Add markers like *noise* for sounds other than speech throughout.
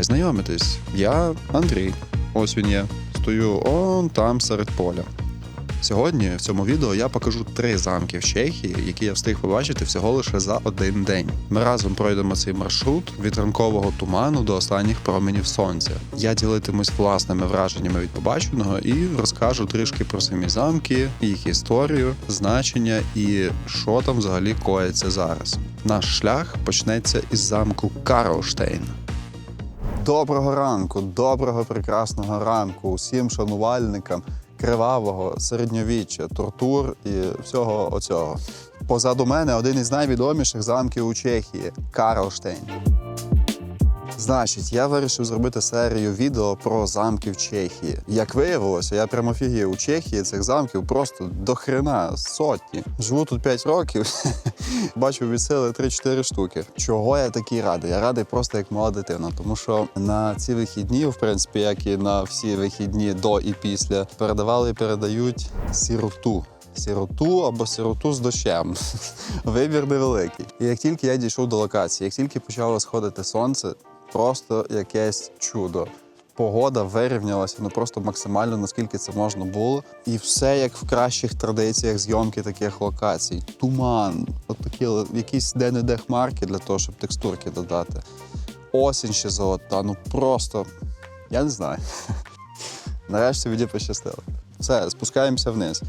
познайомитись. Я Андрій. Ось він є. Стою он там серед поля. Сьогодні в цьому відео я покажу три замки в Чехії, які я встиг побачити всього лише за один день. Ми разом пройдемо цей маршрут від ранкового туману до останніх променів сонця. Я ділитимусь власними враженнями від побаченого і розкажу трішки про самі замки, їх історію, значення і що там взагалі коїться зараз. Наш шлях почнеться із замку Карлштейн. Доброго ранку, доброго прекрасного ранку усім шанувальникам кривавого середньовіччя, тортур і всього оцього. Позаду мене один із найвідоміших замків у Чехії Карлштейн. Значить, я вирішив зробити серію відео про замки в Чехії. Як виявилося, я прямо офігів у Чехії цих замків просто до хрена сотні. Живу тут 5 років, *laughs* бачу від сили 3-4 штуки. Чого я такий радий? Я радий просто як мала дитина, тому що на ці вихідні, в принципі, як і на всі вихідні до і після, передавали і передають сіроту. Сіроту або сіроту з дощем. *laughs* Вибір невеликий. І як тільки я дійшов до локації, як тільки почало сходити сонце, просто якесь чудо. Погода вирівнялася ну просто максимально наскільки це можна було. І все як в кращих традиціях зйомки таких локацій. Туман, от такі якісь де-не-де хмарки для того, щоб текстурки додати. Осінь ще золота, ну просто я не знаю. *laughs* Нарешті мені пощастило. Все, спускаємося вниз.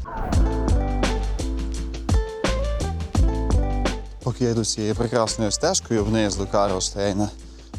Поки я йду цією прекрасною стежкою вниз до Карлштейна,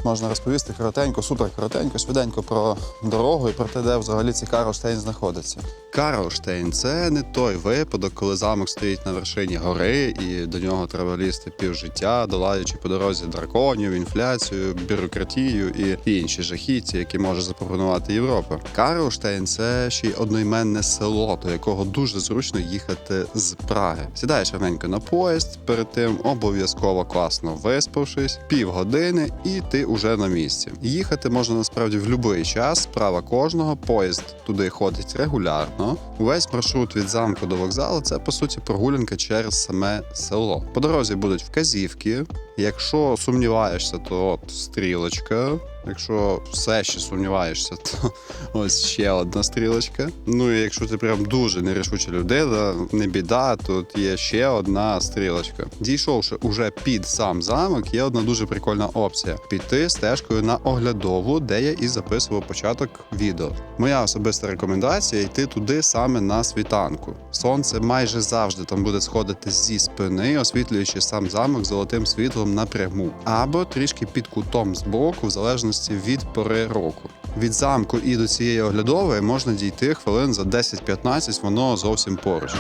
можна розповісти коротенько, супер коротенько, швиденько про дорогу і про те, де взагалі цей Карлштейн знаходиться. Карлштейн це не той випадок, коли замок стоїть на вершині гори, і до нього треба лізти півжиття, долаючи по дорозі драконів, інфляцію, бюрократію і інші жахіття, які може запропонувати Європа. Карлштейн це ще й одноіменне село, до якого дуже зручно їхати з Праги. Сідаєш раненько на поїзд, перед тим обов'язково класно виспавшись, півгодини, і ти уже на місці. Їхати можна насправді в будь-який час. Справа кожного поїзд туди ходить регулярно. Увесь маршрут від замку до вокзалу це по суті прогулянка через саме село. По дорозі будуть вказівки. Якщо сумніваєшся, то от стрілочка. Якщо все ще сумніваєшся, то *laughs* ось ще одна стрілочка. Ну і якщо ти прям дуже нерішуча людина, не біда, тут є ще одна стрілочка. Дійшовши уже під сам замок, є одна дуже прикольна опція: піти стежкою на оглядову, де я і записував початок відео. Моя особиста рекомендація йти туди саме на світанку. Сонце майже завжди там буде сходити зі спини, освітлюючи сам замок золотим світлом напряму, або трішки під кутом збоку, в залежності від пори року. Від замку і до цієї оглядової можна дійти хвилин за 10-15, воно зовсім поруч.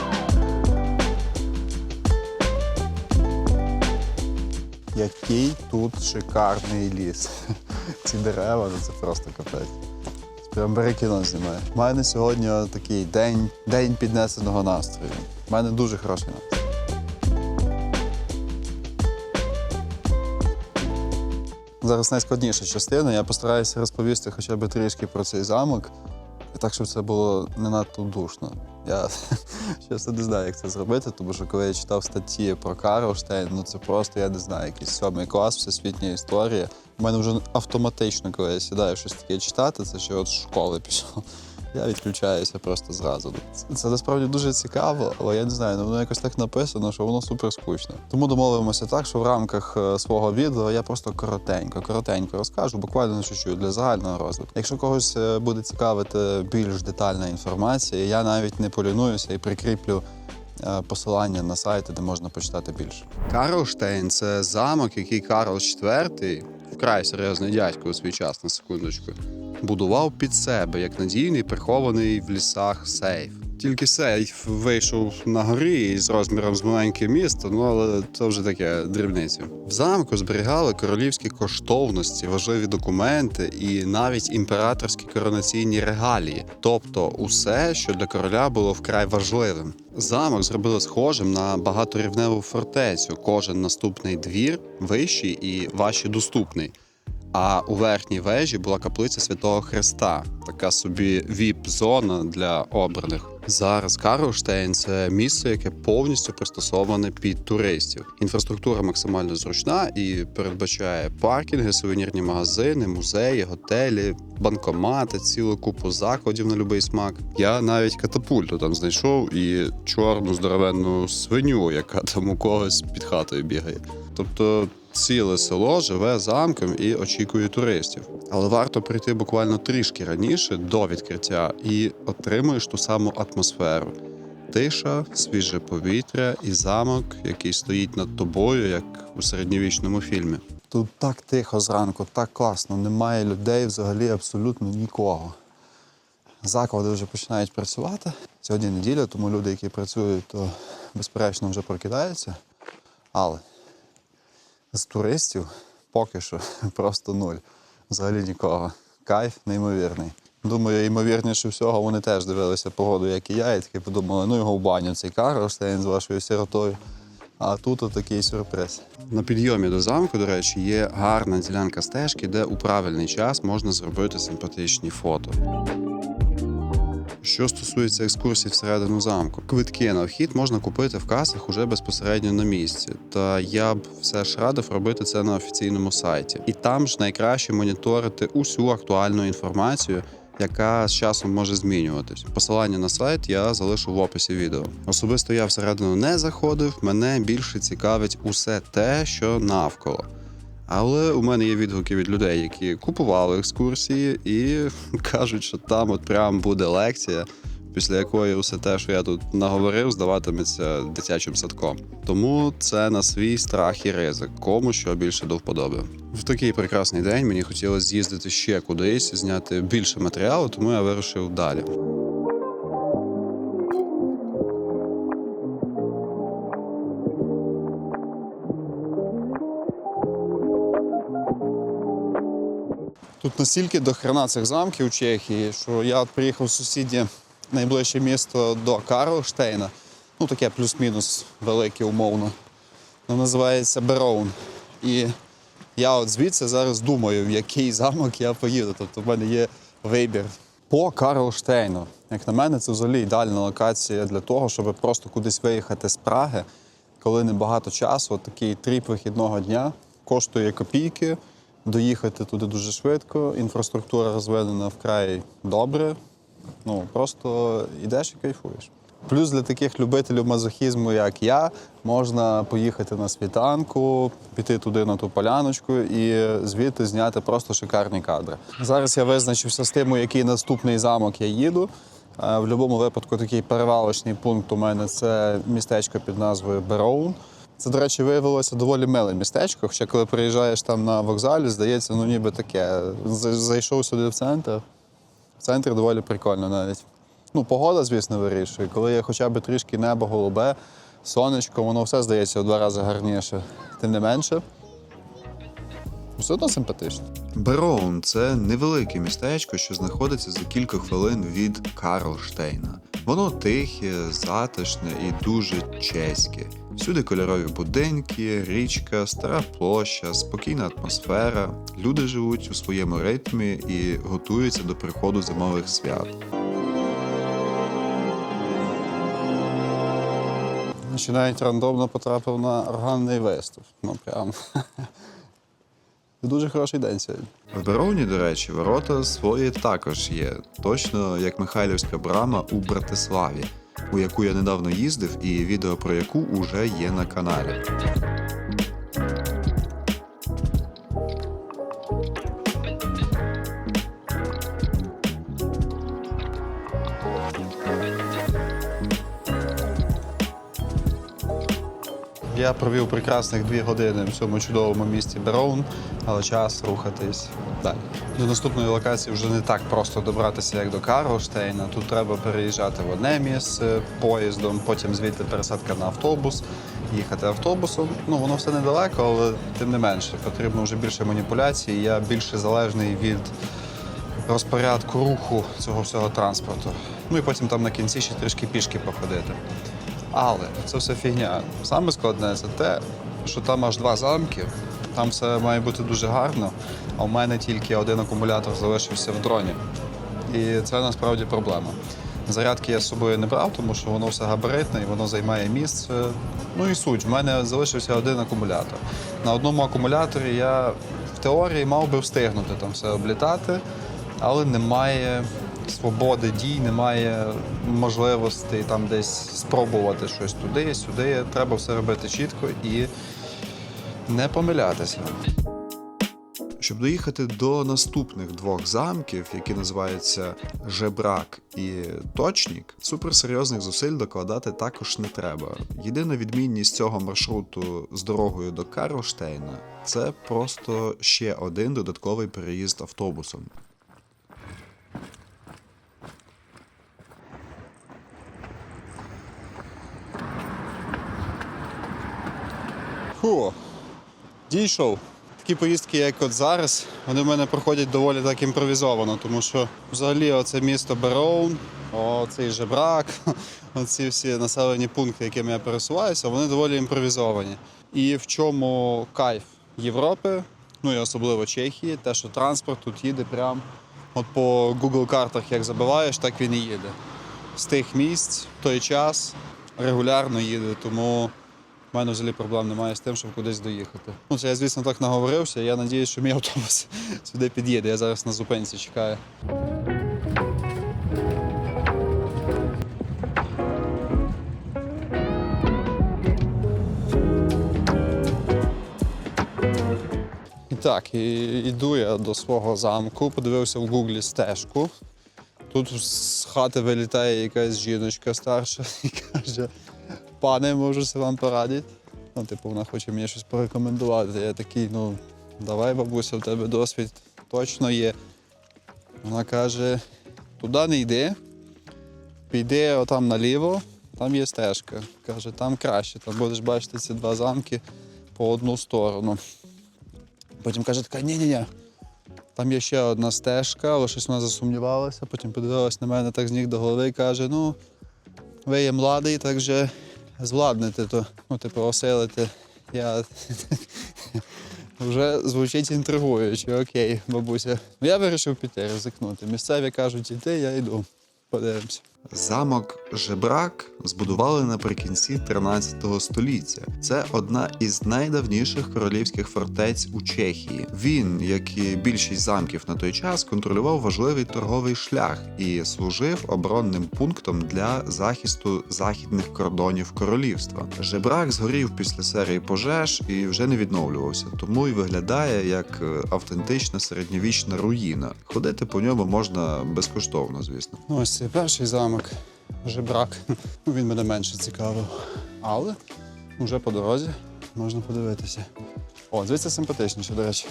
Який тут шикарний ліс. *laughs* Ці дерева, ну це просто капець. Прям бери кіно знімає. У мене сьогодні такий день, день піднесеного настрою. У мене дуже хороший настрій. Зараз найскладніша частина. Я постараюся розповісти хоча б трішки про цей замок, так, щоб це було не надто душно. Я *laughs* чесно не знаю, як це зробити, тому що коли я читав статті про Карлштейн, ну це просто, я не знаю, якийсь сьомий клас, всесвітня історія. У мене вже автоматично, коли я сідаю щось таке читати, це ще от школи пішов. Я відключаюся просто зразу. Це, насправді дуже цікаво, але я не знаю, ну воно якось так написано, що воно супер скучно. Тому домовимося так, що в рамках е, свого відео я просто коротенько, коротенько розкажу, буквально чуть-чуть для загального розвитку. Якщо когось е, буде цікавити більш детальна інформація, я навіть не полінуюся і прикріплю е, посилання на сайти, де можна почитати більше. Карлштейн це замок, який Карл IV, вкрай серйозний дядько у свій час на секундочку, будував під себе як надійний прихований в лісах сейф. Тільки сейф вийшов на горі з розміром з маленьке місто, ну але це вже таке дрібниці. В замку зберігали королівські коштовності, важливі документи і навіть імператорські коронаційні регалії, тобто усе, що для короля було вкрай важливим. Замок зробили схожим на багаторівневу фортецю. Кожен наступний двір вищий і важче доступний. А у верхній вежі була каплиця Святого Христа, така собі віп-зона для обраних. Зараз Карлштейн це місце, яке повністю пристосоване під туристів. Інфраструктура максимально зручна і передбачає паркінги, сувенірні магазини, музеї, готелі, банкомати, цілу купу закладів на будь-який смак. Я навіть катапульту там знайшов і чорну здоровенну свиню, яка там у когось під хатою бігає. Тобто ціле село живе замком і очікує туристів. Але варто прийти буквально трішки раніше до відкриття і отримуєш ту саму атмосферу. Тиша, свіже повітря і замок, який стоїть над тобою, як у середньовічному фільмі. Тут так тихо зранку, так класно, немає людей взагалі абсолютно нікого. Заклади вже починають працювати. Сьогодні неділя, тому люди, які працюють, то безперечно вже прокидаються. Але з туристів поки що *laughs* просто нуль. Взагалі нікого. Кайф неймовірний. Думаю, ймовірніше всього, вони теж дивилися погоду, як і я, і таки подумали, ну його в баню цей Карлштейн з вашою сиротою. А тут отакий сюрприз. На підйомі до замку, до речі, є гарна ділянка стежки, де у правильний час можна зробити симпатичні фото. Що стосується екскурсій всередину замку, квитки на вхід можна купити в касах уже безпосередньо на місці. Та я б все ж радив робити це на офіційному сайті. І там ж найкраще моніторити усю актуальну інформацію. Яка з часом може змінюватись. Посилання на сайт я залишу в описі відео. Особисто я всередину не заходив. Мене більше цікавить усе те, що навколо. Але у мене є відгуки від людей, які купували екскурсії і *laughs* кажуть, що там от прям буде лекція, після якої усе те, що я тут наговорив, здаватиметься дитячим садком. Тому це на свій страх і ризик, кому що більше до вподоби. В такий прекрасний день мені хотілося з'їздити ще кудись, зняти більше матеріалу, тому я вирушив далі. Тут настільки до хрена цих замків у Чехії, що я приїхав в сусіднє найближче місто до Карлштейна. Ну, таке плюс-мінус велике, умовно. Воно називається Бероун. І я от звідси зараз думаю, в який замок я поїду. Тобто в мене є вибір по Карлштейну. Як на мене, це взагалі ідеальна локація для того, щоб просто кудись виїхати з Праги, коли небагато часу. От такий тріп вихідного дня коштує копійки. Доїхати туди дуже швидко, інфраструктура розведена вкрай добре. Ну просто йдеш і кайфуєш. Плюс для таких любителів мазохізму, як я, можна поїхати на світанку, піти туди на ту поляночку і звідти зняти просто шикарні кадри. Зараз я визначився з тим, у який наступний замок я їду. Е, В будь-якому випадку такий перевалочний пункт у мене це містечко під назвою Бероун. Це, до речі, виявилося доволі миле містечко. Хоча коли приїжджаєш там на вокзалі, здається, ну ніби таке. Зайшов сюди в центр. В центрі доволі прикольно навіть. Ну, погода, звісно, вирішує. Коли є хоча б трішки небо голубе, сонечко, воно все здається в два рази гарніше. Тим не менше. Все одно симпатично. Бероун це невелике містечко, що знаходиться за кілька хвилин від Карлштейна. Воно тихе, затишне і дуже чеське. Всюди кольорові будинки, річка, стара площа, спокійна атмосфера. Люди живуть у своєму ритмі і готуються до приходу зимових свят. Ще навіть рандомно потрапив на органний виступ. Ну прям. *laughs* Дуже хороший день сьогодні. В Беровні, до речі, ворота свої також є, точно як Михайлівська брама у Братиславі, у яку я недавно їздив, і відео про яку уже є на каналі. Я провів прекрасних дві години в цьому чудовому місті Бероун, але час рухатись далі. До наступної локації вже не так просто добратися, як до Карлштейна. Тут треба переїжджати в одне місце поїздом, потім звідти пересадка на автобус, їхати автобусом. Ну воно все недалеко, але тим не менше потрібно вже більше маніпуляцій. Я більше залежний від розпорядку руху цього всього транспорту. Ну і потім там на кінці ще трішки пішки походити. Але це все фігня. Саме складне це те, що там аж два замки, там все має бути дуже гарно. а в мене тільки один акумулятор залишився в дроні. І це насправді проблема. Зарядки я з собою не брав, тому що воно все габаритне і воно займає місце. Ну і суть, в мене залишився один акумулятор. На одному акумуляторі я в теорії мав би встигнути там все облітати, але немає свободи дій, немає можливості там десь спробувати щось туди, сюди. Треба все робити чітко і не помилятися. Щоб доїхати до наступних двох замків, які називаються Жебрак і Точнік, суперсерйозних зусиль докладати також не треба. Єдина відмінність цього маршруту з дорогою до Карлштейна це просто ще один додатковий переїзд автобусом. Фу, дійшов. Такі поїздки, як от зараз, вони в мене проходять доволі так імпровізовано, тому що взагалі оце місто Бероун, оцей жебрак, *laughs* оці всі населені пункти, якими я пересуваюся, вони доволі імпровізовані. І в чому кайф Європи, ну і особливо Чехії, те, що транспорт тут їде прям от по Google картах, як забиваєш, так він і їде. З тих місць в той час регулярно їде, тому у мене взагалі проблем немає з тим, щоб кудись доїхати. Ну, це я, звісно, так наговорився. Я сподіваюся, що мій автобус *laughs* сюди під'їде. Я зараз на зупинці чекаю. І так, і йду я до свого замку, подивився в гуглі стежку. Тут з хати вилітає якась жіночка старша *laughs* і каже: пане, можу це вам порадити. Ну, типу, вона хоче мені щось порекомендувати. Я такий, ну, давай, бабуся, в тебе досвід точно є. Вона каже: туди не йди, піди отам наліво, там є стежка. Каже, там краще, там будеш бачити ці два замки по одну сторону. Потім каже, така, ні-ні-ні. Там є ще одна стежка, але щось вона засумнівалася, потім подивилась на мене так з ніг до голови і каже: ну, ви є младий, так же звладнете то, ну, типу, оселити. Я *laughs* вже звучить інтригуюче, окей, бабуся. Я вирішив піти, ризикнути. Місцеві кажуть, іди, я йду. Подивимося. Замок Жебрак збудували наприкінці 13 століття. Це одна із найдавніших королівських фортець у Чехії. Він, як і більшість замків на той час, контролював важливий торговий шлях і служив оборонним пунктом для захисту західних кордонів королівства. Жебрак згорів після серії пожеж і вже не відновлювався, тому й виглядає як е, автентична середньовічна руїна. Ходити по ньому можна безкоштовно, звісно. Ну, ось перший замок Жебрак. Ну, Він мене менше цікавив. Але вже по дорозі можна подивитися. О, звідси симпатичніше, до речі.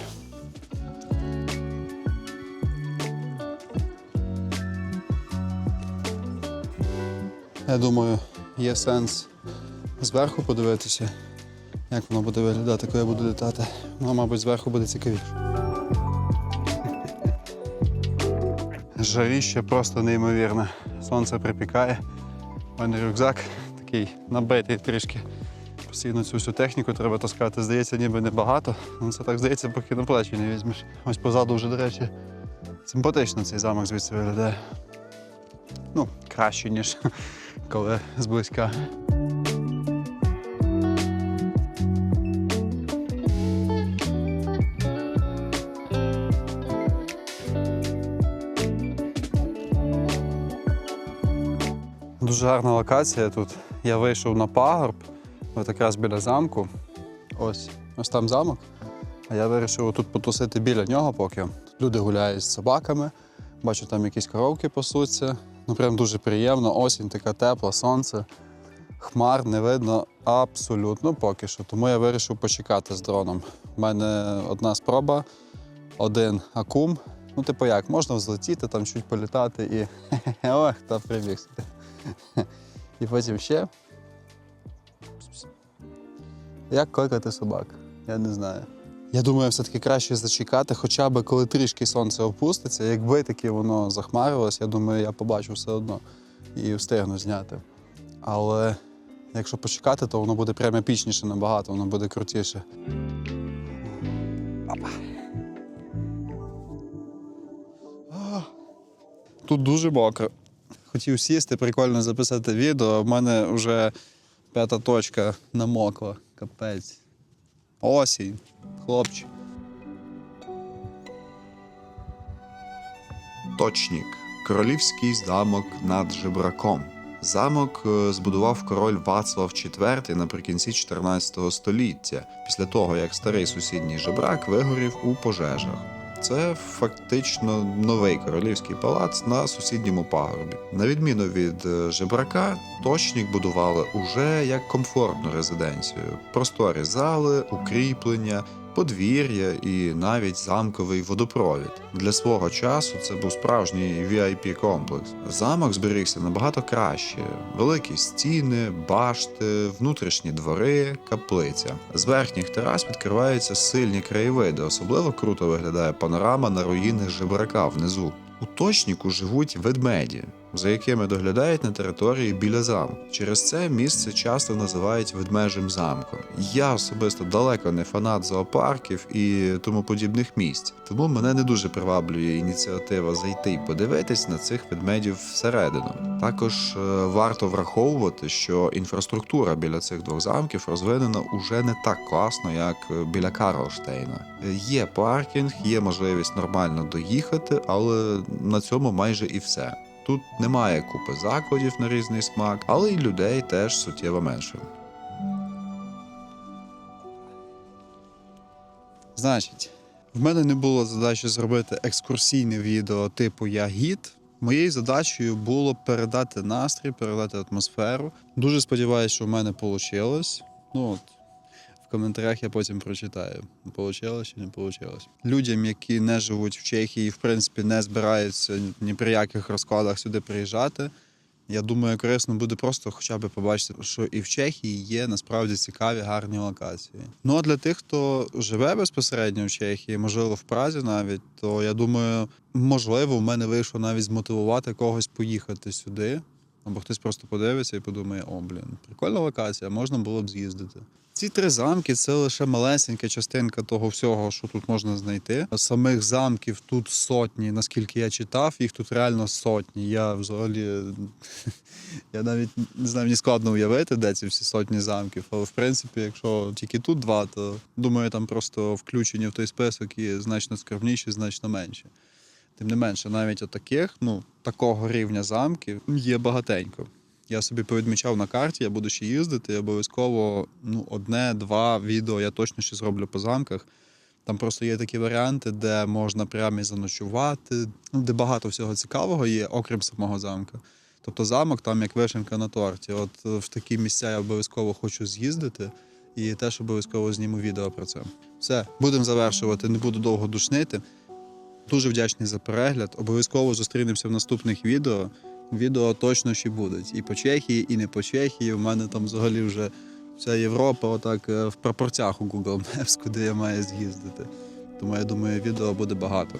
Я думаю, є сенс зверху подивитися, як воно буде виглядати, коли я буду літати. Ну, мабуть, зверху буде цікавіше. Жаріще просто неймовірне. Сонце припікає. У мене рюкзак такий набитий трішки. Постійно цю всю техніку треба таскати. Здається, ніби небагато. Ну це так здається, поки на плечі не візьмеш. Ось позаду вже, до речі, симпатично цей замок звідси виглядає. Ну, краще, ніж *laughs* коли зблизька. Дуже гарна локація тут. Я вийшов на пагорб, от якраз біля замку. Ось, ось там замок. А я вирішив тут потусити біля нього поки. Люди гуляють з собаками. Бачу, там якісь коровки пасуться. Ну прям дуже приємно. Осінь така тепла, сонце. Хмар не видно абсолютно поки що. Тому я вирішив почекати з дроном. У мене одна спроба, один акум. Ну, типу як, можна взлетіти, там чуть політати і *laughs* ох, та прибіг сюди. І потім ще. Як кликати собак? Я не знаю. Я думаю, все-таки краще зачекати, хоча б коли трішки сонце опуститься. Якби таки воно захмарилось, я думаю, я побачу все одно і встигну зняти. Але якщо почекати, то воно буде прямо пічніше набагато, воно буде крутіше. Тут дуже мокро. Хотів сісти, прикольно записати відео, а в мене вже п'ята точка намокла. Капець. Осінь, хлопчик. Точнік. Королівський замок над жебраком. Замок е, збудував король Вацлав IV наприкінці 14 століття, після того як старий сусідній жебрак вигорів у пожежах. Це фактично новий королівський палац на сусідньому пагорбі. На відміну від е, жебрака, точнік будували уже як комфортну резиденцію: просторі зали, укріплення, подвір'я і навіть замковий водопровід. Для свого часу це був справжній vip комплекс. Замок зберігся набагато краще: великі стіни, башти, внутрішні двори, каплиця. З верхніх терас відкриваються сильні краєвиди. Особливо круто виглядає панорама на руїни жебрака внизу. У точніку живуть ведмеді, за якими доглядають на території біля замку. Через це місце часто називають ведмежим замком. Я особисто далеко не фанат зоопарків і тому подібних місць, тому мене не дуже приваблює ініціатива зайти і подивитись на цих ведмедів всередину. Також е, варто враховувати, що інфраструктура біля цих двох замків розвинена уже не так класно, як е, біля Карлштейна. Є паркінг, є можливість нормально доїхати, але на цьому майже і все. Тут немає купи закладів на різний смак, але й людей теж суттєво менше. Значить, в мене не було задачі зробити екскурсійне відео типу Я гід. Моєю задачею було передати настрій, передати атмосферу. Дуже сподіваюся, що в мене вийшло. Ну от коментарях я потім прочитаю, вийшло чи не вийшло. Людям, які не живуть в Чехії, в принципі, не збираються ні при яких розкладах сюди приїжджати. Я думаю, корисно буде просто хоча б побачити, що і в Чехії є насправді цікаві гарні локації. Ну а для тих, хто живе безпосередньо в Чехії, можливо, в Празі навіть, то я думаю, можливо, в мене вийшло навіть змотивувати когось поїхати сюди. Або хтось просто подивиться і подумає: о, блін, прикольна локація, можна було б з'їздити. Ці три замки це лише малесенька частинка того всього, що тут можна знайти. Самих замків тут сотні, наскільки я читав, їх тут реально сотні. Я взагалі *laughs* я навіть не знаю, мені складно уявити, де ці всі сотні замків. Але в принципі, якщо тільки тут два, то думаю, там просто включені в той список і значно скромніші, значно менші. Тим не менше, навіть отаких, ну, такого рівня замків є багатенько. Я собі повідмічав на карті, я буду ще їздити, і обов'язково ну, одне-два відео я точно ще зроблю по замках. Там просто є такі варіанти, де можна прямо і заночувати, ну, де багато всього цікавого є, окрім самого замка. Тобто замок там як вишенка на торті. От е, в такі місця я обов'язково хочу з'їздити і теж обов'язково зніму відео про це. Все, будемо завершувати, не буду довго душнити. Дуже вдячний за перегляд. Обов'язково зустрінемося в наступних відео. Відео точно ще будуть. І по Чехії, і не по Чехії. У мене там взагалі вже вся Європа отак е, в пропорцях у Google Maps, *laughs* куди я маю з'їздити. Тому я думаю, відео буде багато.